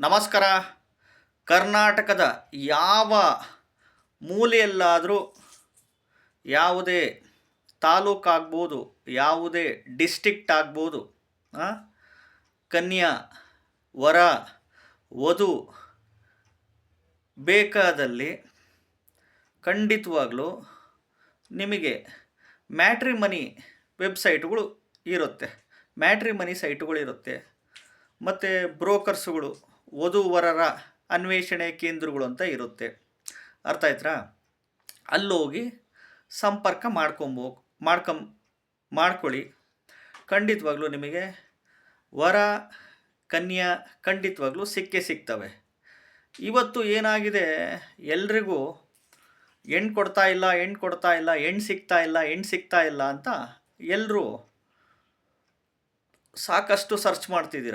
ನಮಸ್ಕಾರ ಕರ್ನಾಟಕದ ಯಾವ ಮೂಲೆಯಲ್ಲಾದರೂ ಯಾವುದೇ ತಾಲೂಕಾಗ್ಬೋದು ಯಾವುದೇ ಡಿಸ್ಟಿಕ್ಟ್ ಆಗ್ಬೋದು? ಕನ್ಯಾ, ವರ, ವಧು ಬೇಕಾದಲ್ಲಿ ಖಂಡಿತವಾಗಲೂ ನಿಮಗೆ ಮ್ಯಾಟ್ರಿ ಮನಿ ವೆಬ್ಸೈಟ್ಗಳು ಇರುತ್ತೆ ಮ್ಯಾಟ್ರಿ ಮನಿ ಸೈಟ್ಗಳು ಇರುತ್ತೆ ಮತ್ತು ಬ್ರೋಕರ್ಸ್ಗಳು ವಧುವರರ ಅನ್ವೇಷಣೆ ಕೇಂದ್ರಗಳು ಅಂತ ಇರುತ್ತೆ. ಅರ್ಥ ಆಯ್ತಾ ಅಲ್ಲೋಗಿ ಸಂಪರ್ಕ ಮಾಡ್ಕೊಂಬೋ, ಮಾಡ್ಕಂ, ಮಾಡ್ಕೊಳ್ಳಿ. ಖಂಡಿತವಾಗ್ಲೂ ನಿಮಗೆ ವರ, ಕನ್ಯಾ ಖಂಡಿತವಾಗ್ಲೂ ಸಿಕ್ಕೇ ಸಿಗ್ತವೆ. ಇವತ್ತು ಏನಾಗಿದೆ? ಎಲ್ರಿಗೂ ಹೆಣ್ಣು ಕೊಡ್ತಾ ಇಲ್ಲ ಹೆಣ್ಣು ಕೊಡ್ತಾ ಇಲ್ಲ ಹೆಣ್ಣು ಸಿಗ್ತಾ ಇಲ್ಲ ಹೆಣ್ಣು ಸಿಗ್ತಾ ಇಲ್ಲ ಅಂತ ಎಲ್ಲರೂ ಸಾಕಷ್ಟು ಸರ್ಚ್ ಮಾಡ್ತಿದ್ದೀರ.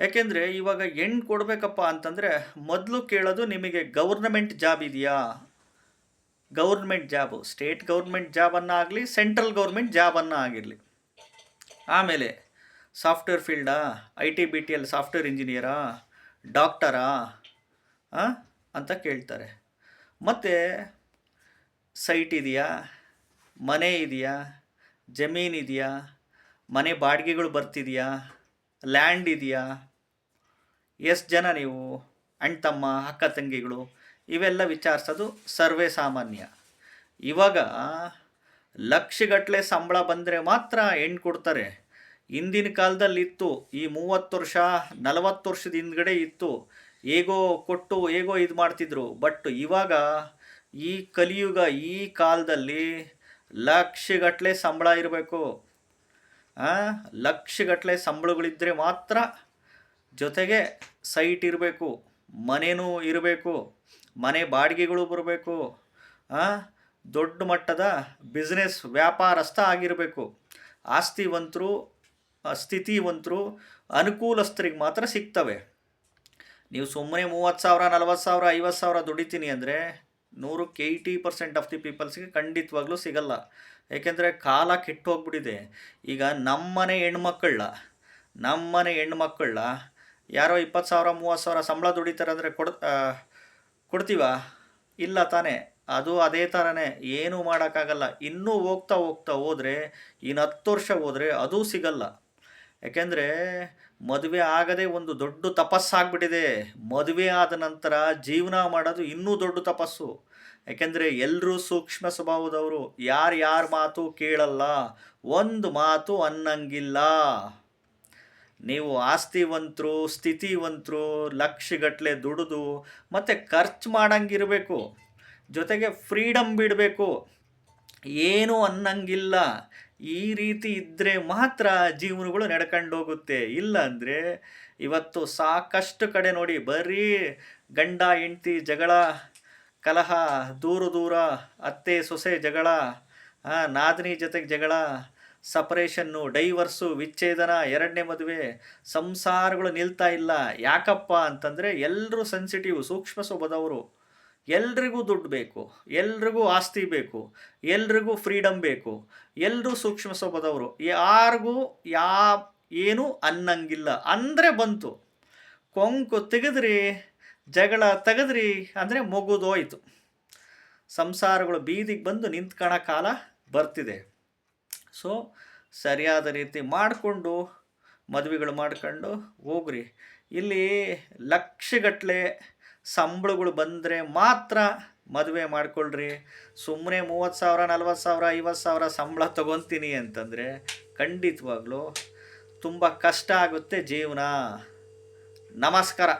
ಯಾಕೆಂದರೆ ಇವಾಗ ಹೆಣ್ಣು ಕೊಡಬೇಕಪ್ಪ ಅಂತಂದರೆ ಮೊದಲು ಕೇಳೋದು ನಿಮಗೆ ಗೌರ್ನಮೆಂಟ್ ಜಾಬ್ ಇದೆಯಾ? ಗೌರ್ಮೆಂಟ್ ಜಾಬು, ಸ್ಟೇಟ್ ಗೌರ್ಮೆಂಟ್ ಜಾಬನ್ನು ಆಗಲಿ, ಸೆಂಟ್ರಲ್ ಗೌರ್ಮೆಂಟ್ ಜಾಬನ್ನು ಆಗಿರಲಿ. ಆಮೇಲೆ software ಫೀಲ್ಡಾ? I T, B T L software ಇಂಜಿನಿಯರಾ? ಡಾಕ್ಟರಾ? ಅಂತ ಕೇಳ್ತಾರೆ. ಮತ್ತು ಸೈಟ್ ಇದೆಯಾ? ಮನೆ ಇದೆಯಾ? ಜಮೀನು ಇದೆಯಾ? ಮನೆ ಬಾಡಿಗೆಗಳು ಬರ್ತಿದೆಯಾ? ಲ್ಯಾಂಡ್ ಇದೆಯಾ? ಎಷ್ಟು ಜನ ನೀವು? ಅಣ್ಣ ತಮ್ಮ ಅಕ್ಕ ತಂಗಿಗಳು? ಇವೆಲ್ಲ ವಿಚಾರಿಸೋದು ಸರ್ವೇ ಸಾಮಾನ್ಯ. ಇವಾಗ ಲಕ್ಷಗಟ್ಟಲೆ ಸಂಬಳ ಬಂದರೆ ಮಾತ್ರ ಹೆಣ್ಣು ಕೊಡ್ತಾರೆ. ಹಿಂದಿನ ಕಾಲದಲ್ಲಿ ಇತ್ತು, ಈ ಮೂವತ್ತು ವರ್ಷ, ನಲವತ್ತು ವರ್ಷದ ಹಿಂದ್ಗಡೆ ಇತ್ತು. ಹೇಗೋ ಕೊಟ್ಟು, ಹೇಗೋ ಇದು ಮಾಡ್ತಿದ್ರು. ಬಟ್ ಇವಾಗ ಈ ಕಲಿಯುಗ, ಈ ಕಾಲದಲ್ಲಿ ಲಕ್ಷಗಟ್ಟಲೆ ಸಂಬಳ ಇರಬೇಕು. ಲಕ್ಷಗಟ್ಟಲೆ ಸಂಬಳಗಳಿದ್ದರೆ ಮಾತ್ರ ಜೊತೆಗೆ ಸೈಟ್ ಇರಬೇಕು ಮನೆಯೂ ಇರಬೇಕು, ಮನೆ ಬಾಡಿಗೆಗಳು ಬರಬೇಕು ದೊಡ್ಡ ಮಟ್ಟದ ಬಿಸ್ನೆಸ್ ವ್ಯಾಪಾರಸ್ಥ ಆಗಿರಬೇಕು. ಆಸ್ತಿವಂತರು, ಸ್ಥಿತಿವಂತರು, ಅನುಕೂಲಸ್ಥರಿಗೆ ಮಾತ್ರ ಸಿಗ್ತವೆ. ನೀವು ಸುಮ್ಮನೆ ಮೂವತ್ತು ಸಾವಿರ, ನಲ್ವತ್ತು ಸಾವಿರ, ಐವತ್ತು ಸಾವಿರ ದುಡಿತೀನಿ ಅಂದರೆ ನೂರಕ್ಕೆ ಏಯ್ಟಿ ಪರ್ಸೆಂಟ್ ಆಫ್ ದಿ ಪೀಪಲ್ಸ್ಗೆ ಖಂಡಿತವಾಗ್ಲೂ ಸಿಗಲ್ಲ. ಏಕೆಂದರೆ ಕಾಲ ಕೆಟ್ಟು ಹೋಗ್ಬಿಟ್ಟಿದೆ ಈಗ ನಮ್ಮನೆ ಹೆಣ್ಮಕ್ಕಳ ನಮ್ಮನೆ ಹೆಣ್ಮಕ್ಕಳ ಯಾರೋ ಇಪ್ಪತ್ತು ಸಾವಿರ, ಮೂವತ್ತು ಸಾವಿರ ಸಂಬಳ ದುಡಿತಾರೆ ಅಂದರೆ ಕೊಡ್ ಕೊಡ್ತೀವ? ಇಲ್ಲ ತಾನೇ. ಅದು ಅದೇ ಥರನೇ ಏನೂ ಮಾಡೋಕ್ಕಾಗಲ್ಲ. ಇನ್ನೂ ಹೋಗ್ತಾ ಹೋಗ್ತಾ ಹೋದರೆ ಇನ್ನು ಹತ್ತು ವರ್ಷ ಹೋದರೆ ಅದೂ ಸಿಗಲ್ಲ. ಯಾಕೆಂದರೆ, ಮದುವೆ ಆಗದೆ ಒಂದು ದೊಡ್ಡ ತಪಸ್ಸಾಗ್ಬಿಟ್ಟಿದೆ. ಮದುವೆ ಆದ ನಂತರ ಜೀವನ ಮಾಡೋದು ಇನ್ನೂ ದೊಡ್ಡ ತಪಸ್ಸು. ಯಾಕೆಂದರೆ ಎಲ್ಲರೂ ಸೂಕ್ಷ್ಮ ಸ್ವಭಾವದವರು. ಯಾರು ಯಾರ ಮಾತು ಕೇಳಲ್ಲ. ಒಂದು ಮಾತು ಅನ್ನಂಗಿಲ್ಲ. ನೀವು ಆಸ್ತಿವಂತರು, ಸ್ಥಿತಿವಂತರು ಲಕ್ಷಗಟ್ಟಲೆ ದುಡಿದು, ಮತ್ತು ಖರ್ಚು ಮಾಡಂಗಿರಬೇಕು, ಜೊತೆಗೆ ಫ್ರೀಡಮ್ ಬಿಡಬೇಕು. ಏನು ಅನ್ನಂಗಿಲ್ಲ. ಈ ರೀತಿ ಇದ್ದರೆ ಮಾತ್ರ ಜೀವನಗಳು ನಡ್ಕೊಂಡು ಹೋಗುತ್ತೆ ಇಲ್ಲ ಅಂದರೆ ಇವತ್ತು ಸಾಕಷ್ಟು ಕಡೆ ನೋಡಿ, ಬರೀ ಗಂಡ, ಹೆಂಡ್ತಿ ಜಗಳ, ಕಲಹ, ದೂರ ದೂರ, ಅತ್ತೆ ಸೊಸೆ ಜಗಳ ನಾದಿನಿ ಜೊತೆಗೆ ಜಗಳ ಸಪರೇಷನ್ನು, ಡೈವರ್ಸು, ವಿಚ್ಛೇದನ, ಎರಡನೇ ಮದುವೆ, ಸಂಸಾರಗಳು ನಿಲ್ತಾ ಇಲ್ಲ. ಯಾಕಪ್ಪ ಅಂತಂದರೆ ಎಲ್ಲರೂ ಸೆನ್ಸಿಟಿವ್, ಸೂಕ್ಷ್ಮ ಸ್ವಭಾವದವರು ಎಲ್ರಿಗೂ ದುಡ್ಡು ಬೇಕು, ಎಲ್ರಿಗೂ ಆಸ್ತಿ ಬೇಕು, ಎಲ್ರಿಗೂ ಫ್ರೀಡಮ್ ಬೇಕು ಎಲ್ಲರೂ ಸೂಕ್ಷ್ಮ ಸ್ವಭಾವದವರು ಯಾರಿಗೂ ಯಾ, ಏನು ಅನ್ನಂಗಿಲ್ಲ. ಅಂದರೆ ಬಂತು. ಕೊಂಕು ತೆಗೆದ್ರಿ, ಜಗಳ ತೆಗೆದ್ರಿ ಅಂದರೆ ಮುಗಿದೋಯ್ತು. ಸಂಸಾರಗಳು ಬೀದಿಗೆ ಬಂದು ನಿಂತ್ಕೊಳ್ಳೋ ಕಾಲ ಬರ್ತಿದೆ. ಸೊ ಸರಿಯಾದ ರೀತಿ ಮಾಡಿಕೊಂಡು, ಮದುವೆಗಳು ಮಾಡ್ಕೊಂಡು ಹೋಗ್ರಿ. ಇಲ್ಲಿ ಲಕ್ಷಗಟ್ಟಲೆ ಸಂಬಳಗಳು ಬಂದರೆ ಮಾತ್ರ ಮದುವೆ ಮಾಡ್ಕೊಳ್ರಿ. ಸುಮ್ಮನೆ ಮೂವತ್ತು ಸಾವಿರ, ನಲ್ವತ್ತು ಸಾವಿರ, ಐವತ್ತು ಸಾವಿರ ಸಂಬಳ ತಗೊತೀನಿ ಅಂತಂದರೆ ಖಂಡಿತವಾಗ್ಲೂ ತುಂಬ ಕಷ್ಟ ಆಗುತ್ತೆ ಜೀವನ. ನಮಸ್ಕಾರ.